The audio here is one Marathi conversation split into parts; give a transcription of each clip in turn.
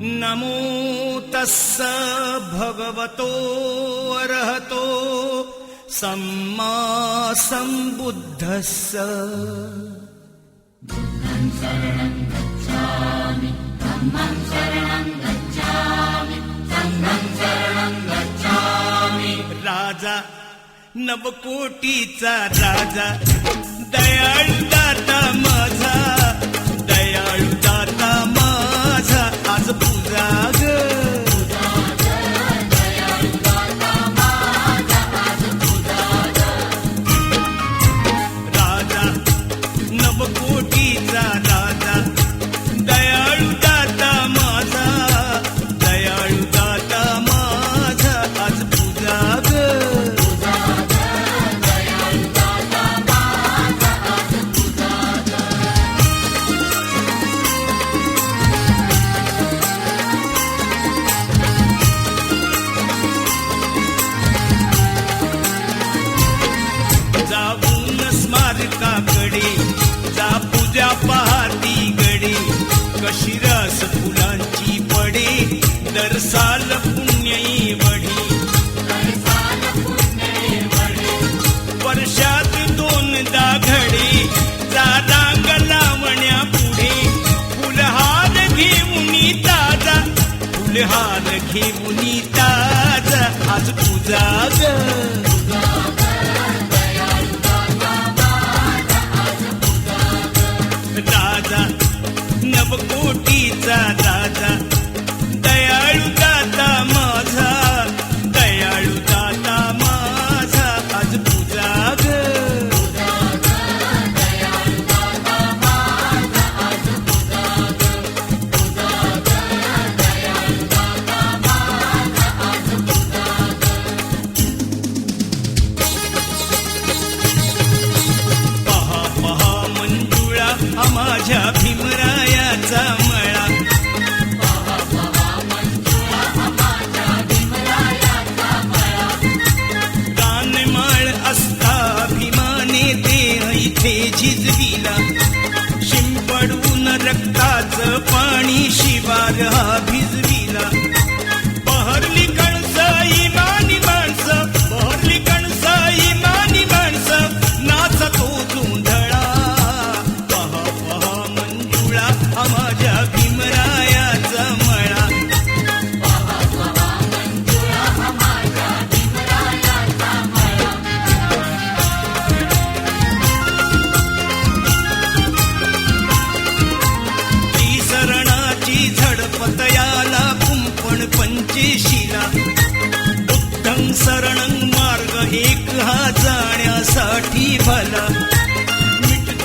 नमो तस्स भगवतो अर्हतो सम्मा सम्बुद्धस्स। बुद्धं शरणं गच्छामि। धम्मं शरणं गच्छामि। सङ्घं शरणं गच्छामि। राजा नवकोटीचा राजा दयाळु दाता माझा दयाळु दाता हार घेऊन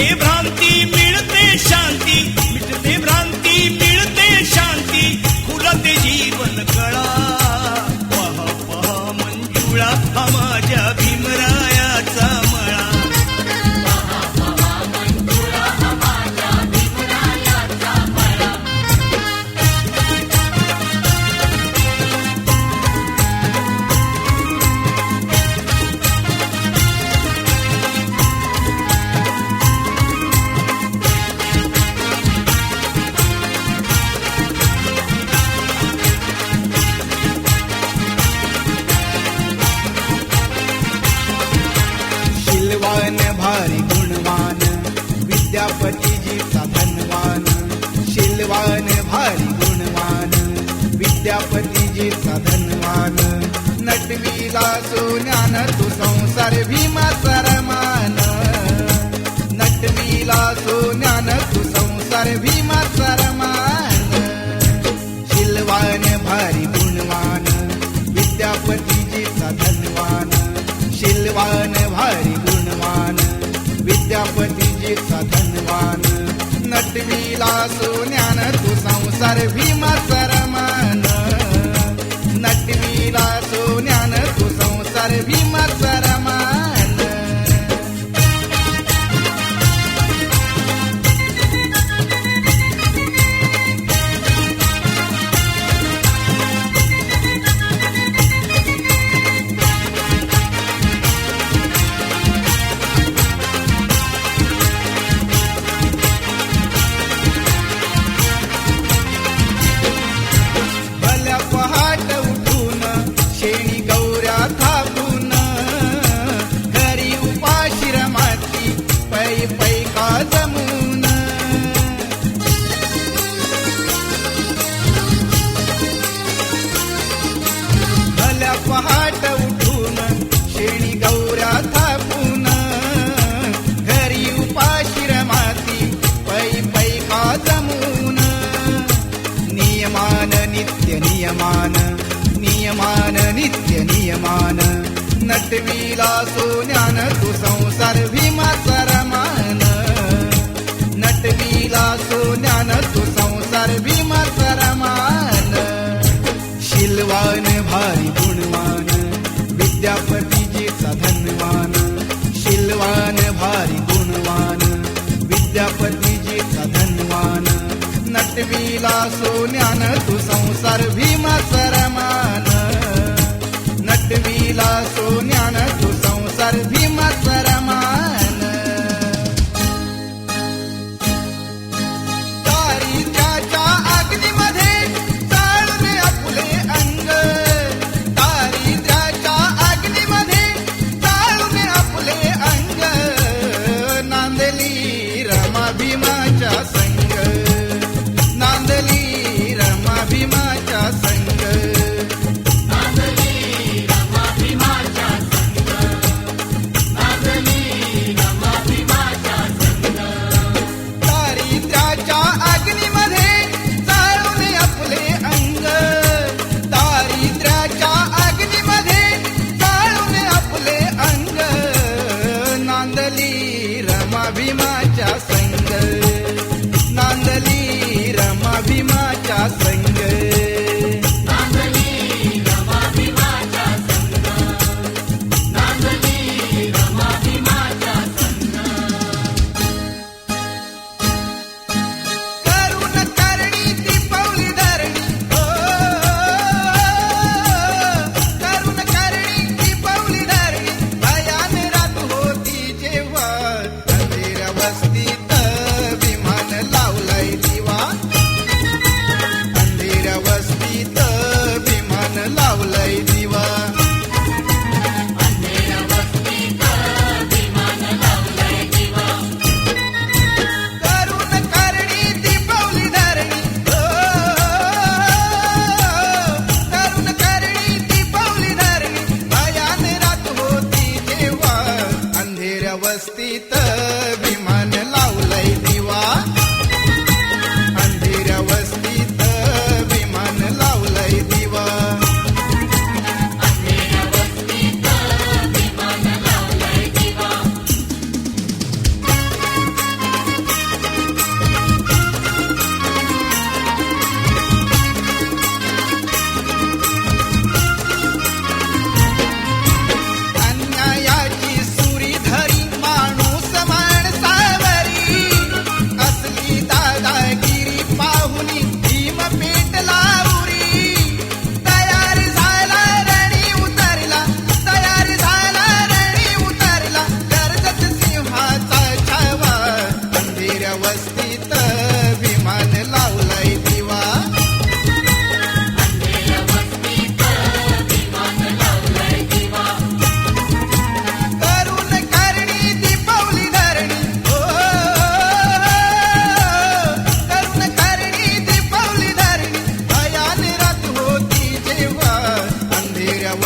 भ्रांती मिळते शांती. Paso. नियमान नियमान नित्य नियमान. नटविला सोन्यान तू संसार भीमाचा रमान नटविला सोन्यान तू संसार भीमाचा रमान शिलवान भारी गुणवान नटविला सोन्यान तू संसार भीमाचा सरमान नटविला सोन्यान तू संसार भी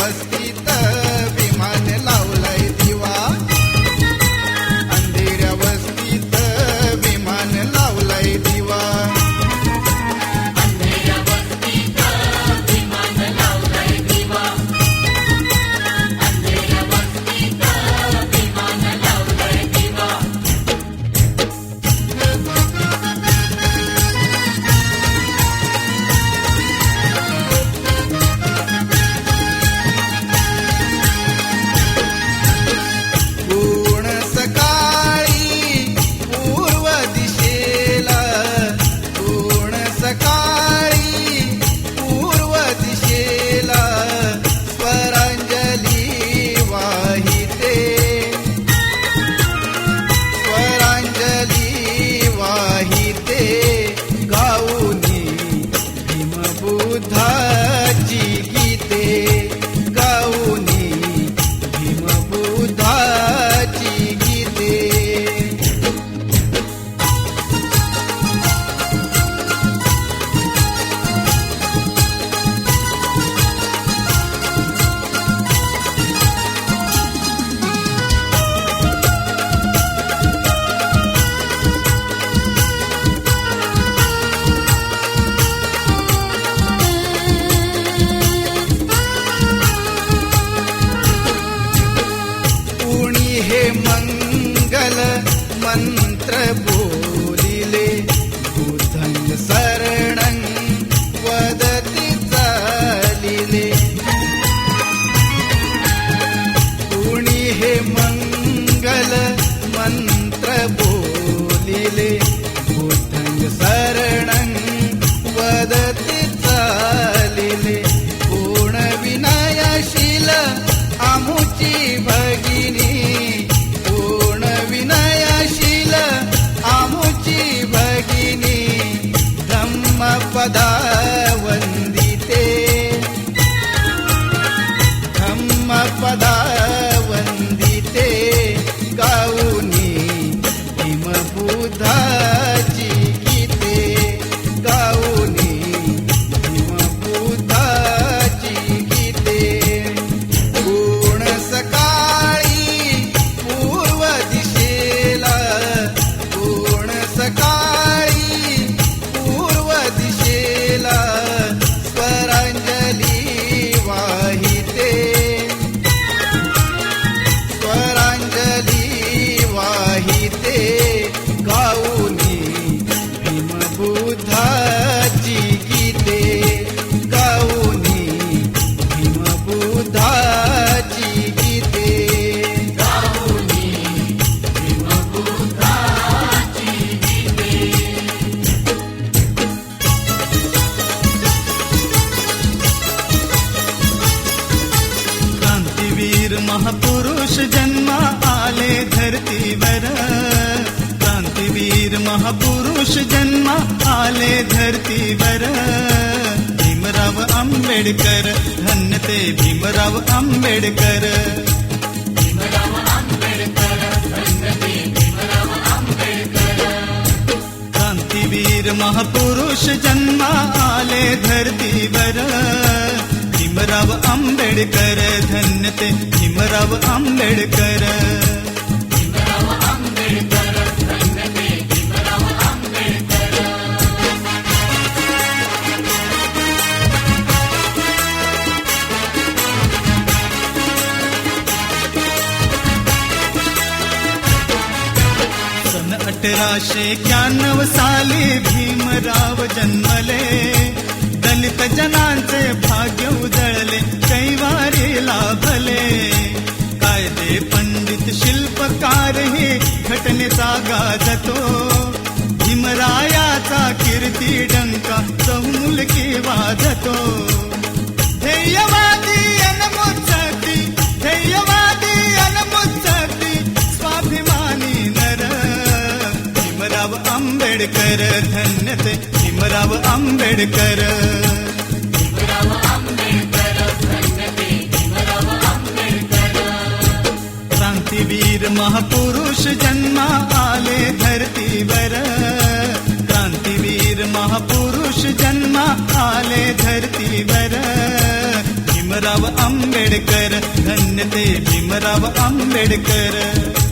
must be पुरुष जन्मा आले धरतीवर. भीमराव आंबेडकर धन्य ते भीमराव आंबेडकर. क्रांतीवीर महापुरुष जन्मा आले धरतीवर. भीमराव आंबेडकर धन्य ते भीमराव आंबेडकर. तेराशे एक्याण्णव साली भीमराव जन्मले दलित जनांचे भाग्य उजळले कैवारी लाभले. कायदे पंडित शिल्पकार ही घटनेचा गाजतो भीमरायाचा कीर्ती डंका चौमुलकी वाजतो. आंबेडकर धन्य ते भीमराव आंबेडकर. क्रांतीवीर महापुरुष जन्मा आले धरतीवर. क्रांतीवीर महापुरुष जन्मा आले धरतीवर. भीमराव आंबेडकर धन्य ते भीमराव आंबेडकर.